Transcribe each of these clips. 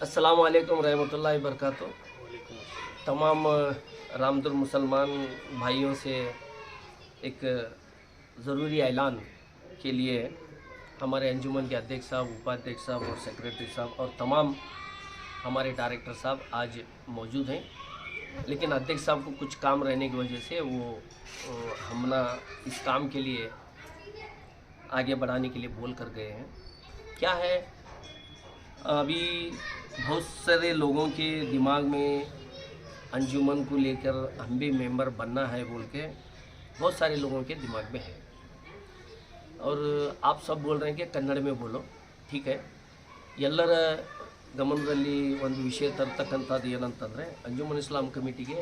अस्सलाम वालेकुम रहमतुल्लाहि बरकातु तमाम रामदुर मुसलमान भाइयों से एक ज़रूरी ऐलान के लिए हमारे अंजुमन के अध्यक्ष साहब, उपाध्यक्ष साहब और सेक्रेटरी साहब और तमाम हमारे डायरेक्टर साहब आज मौजूद हैं। लेकिन अध्यक्ष साहब को कुछ काम रहने की वजह से वो हमना इस काम के लिए आगे बढ़ाने के लिए बोल कर गए हैं। क्या है अभी बहुत सारे लोगों के दिमाग में अंजुमन को लेकर हम भी मेंबर बनना है बोल के बहुत सारे लोगों के दिमाग में है और आप सब बोल रहे हैं कि ಕನ್ನಡ में बोलो ठीक है ಎಲ್ಲರ ಗಮನದಲ್ಲಿ ಒಂದು ವಿಷಯ ತರ್ತಕ್ಕಂಥದ್ದು ಏನಂತಂದರೆ ಅಂಜುಮನ್ ಇಸ್ಲಾಂ ಕಮಿಟಿಗೆ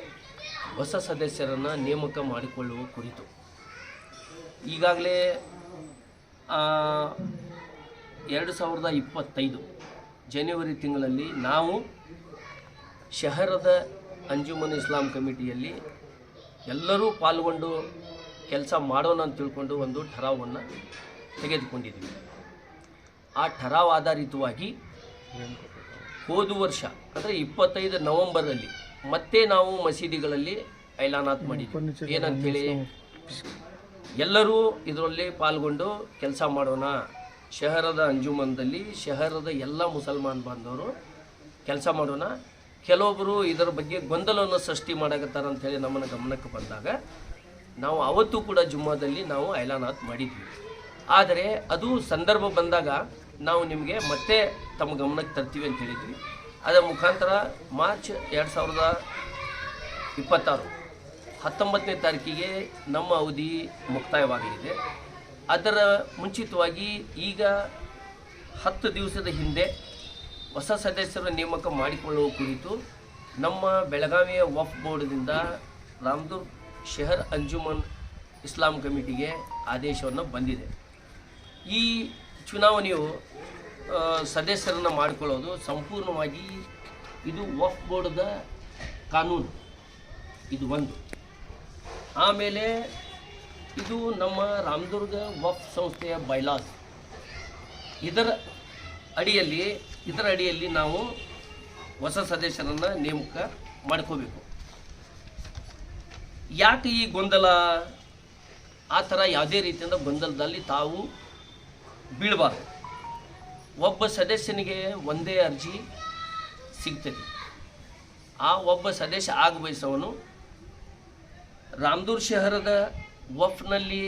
ಹೊಸ ಸದಸ್ಯರನ್ನು ನೇಮಕ ಮಾಡಿಕೊಳ್ಳುವ ಕುರಿತು ಈಗಾಗಲೇ ಎರಡು ಸಾವಿರದ ಇಪ್ಪತ್ತೈದು ಜನವರಿ ತಿಂಗಳಲ್ಲಿ ನಾವು ಶಹರದ ಅಂಜುಮನ್ ಇಸ್ಲಾಂ ಕಮಿಟಿಯಲ್ಲಿ ಎಲ್ಲರೂ ಪಾಲ್ಗೊಂಡು ಕೆಲಸ ಮಾಡೋಣ ಅಂತ ತಿಳ್ಕೊಂಡು ಒಂದು ಠರಾವನ್ನು ತೆಗೆದುಕೊಂಡಿದ್ದೀವಿ. ಆ ಠರಾವ್ ಆಧಾರಿತವಾಗಿ ಹೋದ ವರ್ಷ ಅಂದರೆ ಇಪ್ಪತ್ತೈದು ನವಂಬರಲ್ಲಿ ಮತ್ತೆ ನಾವು ಮಸೀದಿಗಳಲ್ಲಿ ಐಲಾನಾಥ್ ಮಾಡಿದ್ವಿ. ಏನಂತೇಳಿ ಎಲ್ಲರೂ ಇದರಲ್ಲಿ ಪಾಲ್ಗೊಂಡು ಕೆಲಸ ಮಾಡೋಣ ಶಹರದ ಅಂಜುಮನ್ದಲ್ಲಿ ಶಹರದ ಎಲ್ಲ ಮುಸಲ್ಮಾನ್ ಬಾಂಧವರು ಕೆಲಸ ಮಾಡೋಣ. ಕೆಲವೊಬ್ಬರು ಇದರ ಬಗ್ಗೆ ಗೊಂದಲವನ್ನು ಸೃಷ್ಟಿ ಮಾಡಕತ್ತಾರ ಅಂತೇಳಿ ನಮ್ಮನ್ನು ಗಮನಕ್ಕೆ ಬಂದಾಗ ನಾವು ಅವತ್ತು ಕೂಡ ಜುಮ್ಮಾದಲ್ಲಿ ನಾವು ಐಲಾನಾಥ್ ಮಾಡಿದ್ವಿ. ಆದರೆ ಅದು ಸಂದರ್ಭ ಬಂದಾಗ ನಾವು ನಿಮಗೆ ಮತ್ತೆ ತಮ್ಮ ಗಮನಕ್ಕೆ ತರ್ತೀವಿ ಅಂತ ಹೇಳಿದ್ವಿ. ಅದರ ಮುಖಾಂತರ ಮಾರ್ಚ್ ಎರಡು ಸಾವಿರದ ಇಪ್ಪತ್ತಾರು ಹತ್ತೊಂಬತ್ತನೇ ತಾರೀಕಿಗೆ ನಮ್ಮ ಅವಧಿ ಮುಕ್ತಾಯವಾಗಲಿದೆ. ಅದರ ಮುಂಚಿತವಾಗಿ ಈಗ ಹತ್ತು ದಿವಸದ ಹಿಂದೆ ಹೊಸ ಸದಸ್ಯರ ನೇಮಕ ಮಾಡಿಕೊಳ್ಳುವ ಕುರಿತು ನಮ್ಮ ಬೆಳಗಾವಿಯ ವಫ್ ಬೋರ್ಡ್ದಿಂದ ರಾಮದುರ್ ಶೆಹರ್ ಅಂಜುಮನ್ ಇಸ್ಲಾಂ ಕಮಿಟಿಗೆ ಆದೇಶವನ್ನು ಬಂದಿದೆ. ಈ ಚುನಾವಣೆಯು ಸದಸ್ಯರನ್ನು ಮಾಡಿಕೊಳ್ಳೋದು ಸಂಪೂರ್ಣವಾಗಿ ಇದು ವಫ್ ಬೋರ್ಡ್ದ ಕಾನೂನು. ಇದು ಒಂದು. ಆಮೇಲೆ ಇದು ನಮ್ಮ ರಾಮದುರ್ಗ ವಫ್ ಸಂಸ್ಥೆಯ ಬೈಲಾಸ್. ಇದರ ಅಡಿಯಲ್ಲಿ ಇದರ ಅಡಿಯಲ್ಲಿ ನಾವು ಹೊಸ ಸದಸ್ಯರನ್ನು ನೇಮಕ ಮಾಡ್ಕೋಬೇಕು. ಯಾಕೆ ಈ ಗೊಂದಲ? ಆ ಥರ ಯಾವುದೇ ರೀತಿಯಿಂದ ಗೊಂದಲದಲ್ಲಿ ತಾವು ಬೀಳಬಾರ್ದು. ಒಬ್ಬ ಸದಸ್ಯನಿಗೆ ಒಂದೇ ಅರ್ಜಿ ಸಿಗ್ತದೆ. ಆ ಒಬ್ಬ ಸದಸ್ಯ ಆಗ ಬಯಸೋನು ರಾಮದೂರ್ ಶಹರದ ವಫ್ನಲ್ಲಿ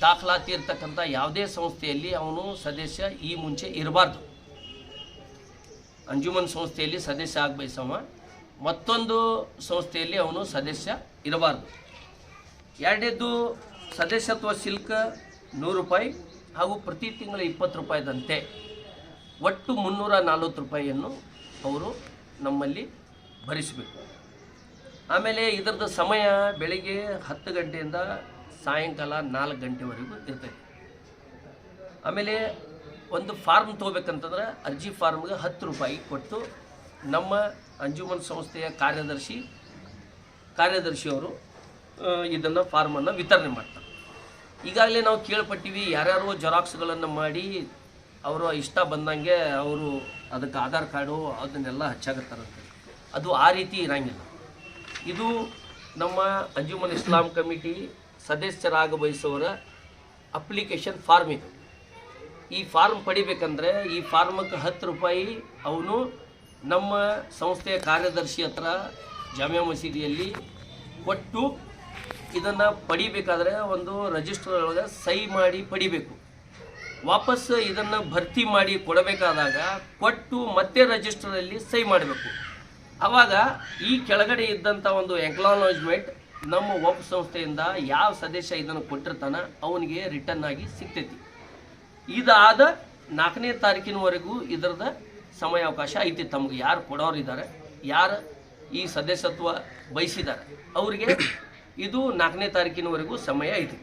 ದಾಖಲಾತಿ ಇರ್ತಕ್ಕಂಥ ಯಾವುದೇ ಸಂಸ್ಥೆಯಲ್ಲಿ ಅವನು ಸದಸ್ಯ ಈ ಮುಂಚೆ ಇರಬಾರ್ದು. ಅಂಜುಮನ್ ಸಂಸ್ಥೆಯಲ್ಲಿ ಸದಸ್ಯ ಆಗಬಯಸವ ಮತ್ತೊಂದು ಸಂಸ್ಥೆಯಲ್ಲಿ ಅವನು ಸದಸ್ಯ ಇರಬಾರ್ದು. ಎರಡನೇದ್ದು ಸದಸ್ಯತ್ವ ಶುಲ್ಕ ನೂರು ರೂಪಾಯಿ ಹಾಗೂ ಪ್ರತಿ ತಿಂಗಳ ಇಪ್ಪತ್ತು ರೂಪಾಯಿದಂತೆ ಒಟ್ಟು ಮುನ್ನೂರ ನಲ್ವತ್ತು ರೂಪಾಯಿಯನ್ನು ಅವರು ನಮ್ಮಲ್ಲಿ ಭರಿಸಬೇಕು. ಆಮೇಲೆ ಇದರದ್ದು ಸಮಯ ಬೆಳಿಗ್ಗೆ ಹತ್ತು ಗಂಟೆಯಿಂದ ಸಾಯಂಕಾಲ ನಾಲ್ಕು ಗಂಟೆವರೆಗೂ ಇರ್ತದೆ. ಆಮೇಲೆ ಒಂದು ಫಾರ್ಮ್ ತೊಗೋಬೇಕಂತಂದ್ರೆ ಅರ್ಜಿ ಫಾರ್ಮ್ಗೆ ಹತ್ತು ರೂಪಾಯಿ ಕೊಟ್ಟು ನಮ್ಮ ಅಂಜುಮನ್ ಸಂಸ್ಥೆಯ ಕಾರ್ಯದರ್ಶಿ, ಕಾರ್ಯದರ್ಶಿಯವರು ಇದನ್ನು ಫಾರ್ಮನ್ನು ವಿತರಣೆ ಮಾಡ್ತಾರೆ. ಈಗಾಗಲೇ ನಾವು ಕೇಳ್ಪಟ್ಟಿವಿ ಯಾರ್ಯಾರು ಜೆರಾಕ್ಸ್ಗಳನ್ನು ಮಾಡಿ ಅವರು ಇಷ್ಟ ಬಂದಂಗೆ ಅವರು ಅದಕ್ಕೆ ಆಧಾರ್ ಕಾರ್ಡು ಅದನ್ನೆಲ್ಲ ಹಚ್ಚಾಗತ್ತಾರಂತೆ ಅದು ಆ ರೀತಿ ಇರೋಂಗಿಲ್ಲ. ಇದು ನಮ್ಮ ಅಂಜುಮನ್ ಇಸ್ಲಾಂ ಕಮಿಟಿ ಸದಸ್ಯರಾಗ ಬಯಸುವವರ ಅಪ್ಲಿಕೇಶನ್ ಫಾರ್ಮ್ ಇದು. ಈ ಫಾರ್ಮ್ ಪಡಿಬೇಕಂದ್ರೆ ಈ ಫಾರ್ಮಕ್ಕೆ ಹತ್ತು ರೂಪಾಯಿ ಅವನು ನಮ್ಮ ಸಂಸ್ಥೆಯ ಕಾರ್ಯದರ್ಶಿ ಹತ್ರ ಜಾಮಿಯಾ ಮಸೀದಿಯಲ್ಲಿ ಕೊಟ್ಟು ಇದನ್ನು ಪಡಿಬೇಕಾದ್ರೆ ಒಂದು ರಿಜಿಸ್ಟರ್ ಒಳಗೆ ಸಹಿ ಮಾಡಿ ಪಡಿಬೇಕು. ವಾಪಸ್ ಇದನ್ನು ಭರ್ತಿ ಮಾಡಿ ಕೊಡಬೇಕಾದಾಗ ಕೊಟ್ಟು ಮತ್ತೆ ರಿಜಿಸ್ಟರಲ್ಲಿ ಸಹಿ ಮಾಡಬೇಕು. ಆವಾಗ ಈ ಕೆಳಗಡೆ ಇದ್ದಂಥ ಒಂದು ಎಂಕ್ಲಾಲಜ್ಮೆಂಟ್ ನಮ್ಮ ಒಬ್ಬ ಸಂಸ್ಥೆಯಿಂದ ಯಾವ ಸದಸ್ಯ ಇದನ್ನು ಕೊಟ್ಟಿರ್ತಾನ ಅವನಿಗೆ ರಿಟರ್ನ್ ಆಗಿ ಸಿಗ್ತೈತಿ. ಇದಾದ ನಾಲ್ಕನೇ ತಾರೀಕಿನವರೆಗೂ ಇದರದ ಸಮಯಾವಕಾಶ ಐತಿ. ತಮಗೆ ಯಾರು ಕೊಡೋರು ಇದ್ದಾರೆ ಯಾರು ಈ ಸದಸ್ಯತ್ವ ಬಯಸಿದ್ದಾರೆ ಅವರಿಗೆ ಇದು ನಾಲ್ಕನೇ ತಾರೀಕಿನವರೆಗೂ ಸಮಯ ಐತಿ.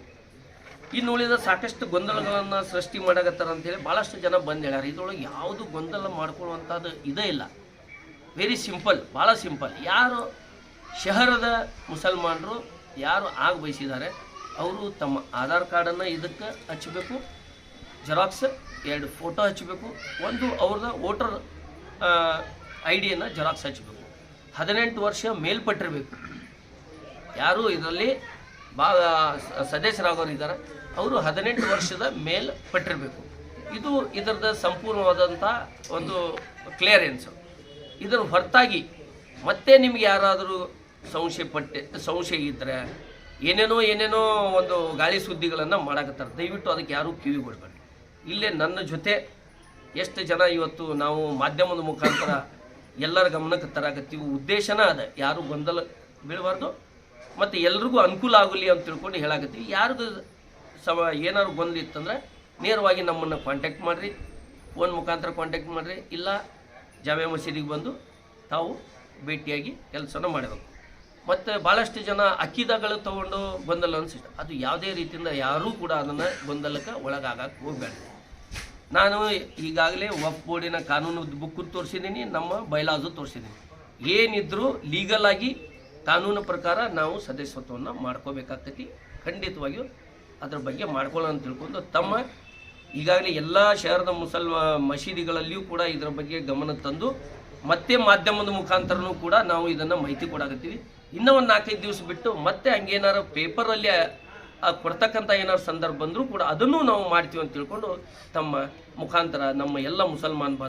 ಇನ್ನು ಉಳಿದ ಸಾಕಷ್ಟು ಗೊಂದಲಗಳನ್ನು ಸೃಷ್ಟಿ ಮಾಡಕತ್ತಾರ ಅಂತೇಳಿ ಭಾಳಷ್ಟು ಜನ ಬಂದು ಹೇಳ್ಯಾರ. ಇದ್ರೊಳಗೆ ಯಾವುದು ಗೊಂದಲ ಮಾಡ್ಕೊಳ್ಳುವಂಥದ್ದು ಇದೇ ಇಲ್ಲ. ವೆರಿ ಸಿಂಪಲ್ ಭಾಳ ಸಿಂಪಲ್ ಯಾರು ಶಹರದ ಮುಸಲ್ಮಾನರು ಯಾರು ಆಗ ಬಯಸಿದ್ದಾರೆ ಅವರು ತಮ್ಮ ಆಧಾರ್ ಕಾರ್ಡನ್ನು ಇದಕ್ಕೆ ಹಚ್ಚಬೇಕು ಜೆರಾಕ್ಸ್ ಎರಡು ಫೋಟೋ ಹಚ್ಚಬೇಕು ಒಂದು ಅವ್ರದ್ದು ವೋಟರ್ ಐ ಡಿಯನ್ನು ಜೆರಾಕ್ಸ್ ಹಚ್ಚಬೇಕು ಹದಿನೆಂಟು ವರ್ಷ ಮೇಲ್ಪಟ್ಟಿರಬೇಕು. ಯಾರು ಇದರಲ್ಲಿ ಬಾ ಸದಸ್ಯರಾಗೋರು ಇದ್ದಾರೆ ಅವರು ಹದಿನೆಂಟು ವರ್ಷದ ಮೇಲ್ಪಟ್ಟಿರಬೇಕು. ಇದು ಇದರದ ಸಂಪೂರ್ಣವಾದಂಥ ಒಂದು ಕ್ಲಿಯರೆನ್ಸು ಇದರ ಹೊರತಾಗಿ ಮತ್ತೆ ನಿಮ್ಗೆ ಯಾರಾದರೂ ಸಂಶಯ ಪಟ್ಟೆ, ಸಂಶಯ ಇದ್ದರೆ ಏನೇನೋ ಏನೇನೋ ಒಂದು ಗಾಳಿ ಸುದ್ದಿಗಳನ್ನು ಮಾಡಕತ್ತಾರೆ. ದಯವಿಟ್ಟು ಅದಕ್ಕೆ ಯಾರೂ ಕಿವಿ ಕೊಡಬೇಡಿ. ಇಲ್ಲೇ ನನ್ನ ಜೊತೆ ಎಷ್ಟು ಜನ ಇವತ್ತು ನಾವು ಮಾಧ್ಯಮದ ಮುಖಾಂತರ ಎಲ್ಲರ ಗಮನಕ್ಕೆ ತರಾಕತ್ತೀವಿ ಉದ್ದೇಶನ ಅದ. ಯಾರು ಗೊಂದಲ ಬೀಳಬಾರ್ದು. ಮತ್ತು ಎಲ್ರಿಗೂ ಅನುಕೂಲ ಆಗಲಿ ಅಂತ ತಿಳ್ಕೊಂಡು ಹೇಳಾಕತ್ತೀವಿ. ಯಾರಿಗೂ ಸಮ ಏನಾದ್ರು ಗೊಂದಲ ಇತ್ತಂದ್ರೆ ನೇರವಾಗಿ ನಮ್ಮನ್ನು ಕಾಂಟ್ಯಾಕ್ಟ್ ಮಾಡಿರಿ. ಫೋನ್ ಮುಖಾಂತರ ಕಾಂಟ್ಯಾಕ್ಟ್ ಮಾಡಿರಿ. ಇಲ್ಲ ಜಾಮೆ ಮಸೀದಿಗೆ ಬಂದು ತಾವು ಭೇಟಿಯಾಗಿ ಕೆಲಸನ ಮಾಡಬೇಕು. ಮತ್ತು ಭಾಳಷ್ಟು ಜನ ಅಕ್ಕಿದಗಳು ತೊಗೊಂಡು ಗೊಂದಲ ಅನಿಸಿಟ್ಟು ಅದು ಯಾವುದೇ ರೀತಿಯಿಂದ ಯಾರೂ ಕೂಡ ಅದನ್ನು ಗೊಂದಲಕ್ಕೆ ಒಳಗಾಗಕ್ಕೆ ಹೋಗಬೇಡ. ನಾನು ಈಗಾಗಲೇ ವಫ್ ಬೋರ್ಡಿನ ಕಾನೂನು ಬುಕ್ಕು ತೋರಿಸಿದ್ದೀನಿ, ನಮ್ಮ ಬೈಲಾಜು ತೋರಿಸಿದ್ದೀನಿ. ಏನಿದ್ರೂ ಲೀಗಲ್ ಆಗಿ ಕಾನೂನು ಪ್ರಕಾರ ನಾವು ಸದಸ್ಯತ್ವವನ್ನು ಮಾಡ್ಕೋಬೇಕಾಗ್ತೈತಿ. ಖಂಡಿತವಾಗಿಯೂ ಅದ್ರ ಬಗ್ಗೆ ಮಾಡ್ಕೊಳ್ಳೋಣ ಅಂತ ತಿಳ್ಕೊಂಡು ತಮ್ಮ ಈಗಾಗಲೇ ಎಲ್ಲ ಶಹರದ ಮುಸಲ್ಮ ಮಸೀದಿಗಳಲ್ಲಿಯೂ ಕೂಡ ಇದರ ಬಗ್ಗೆ ಗಮನ ತಂದು ಮತ್ತೆ ಮಾಧ್ಯಮದ ಮುಖಾಂತರನೂ ಕೂಡ ನಾವು ಇದನ್ನು ಮಾಹಿತಿ ಕೊಡಾಕತ್ತೀವಿ. ಇನ್ನೂ ಒಂದು ನಾಲ್ಕೈದು ದಿವಸ ಬಿಟ್ಟು ಮತ್ತೆ ಹಂಗೇನಾರು ಪೇಪರಲ್ಲಿ ಕೊಡ್ತಕ್ಕಂಥ ಏನಾದ್ರು ಸಂದರ್ಭ ಬಂದರೂ ಕೂಡ ಅದನ್ನು ನಾವು ಮಾಡ್ತೀವಿ ಅಂತ ತಿಳ್ಕೊಂಡು ತಮ್ಮ ಮುಖಾಂತರ ನಮ್ಮ ಎಲ್ಲ ಮುಸಲ್ಮಾನ್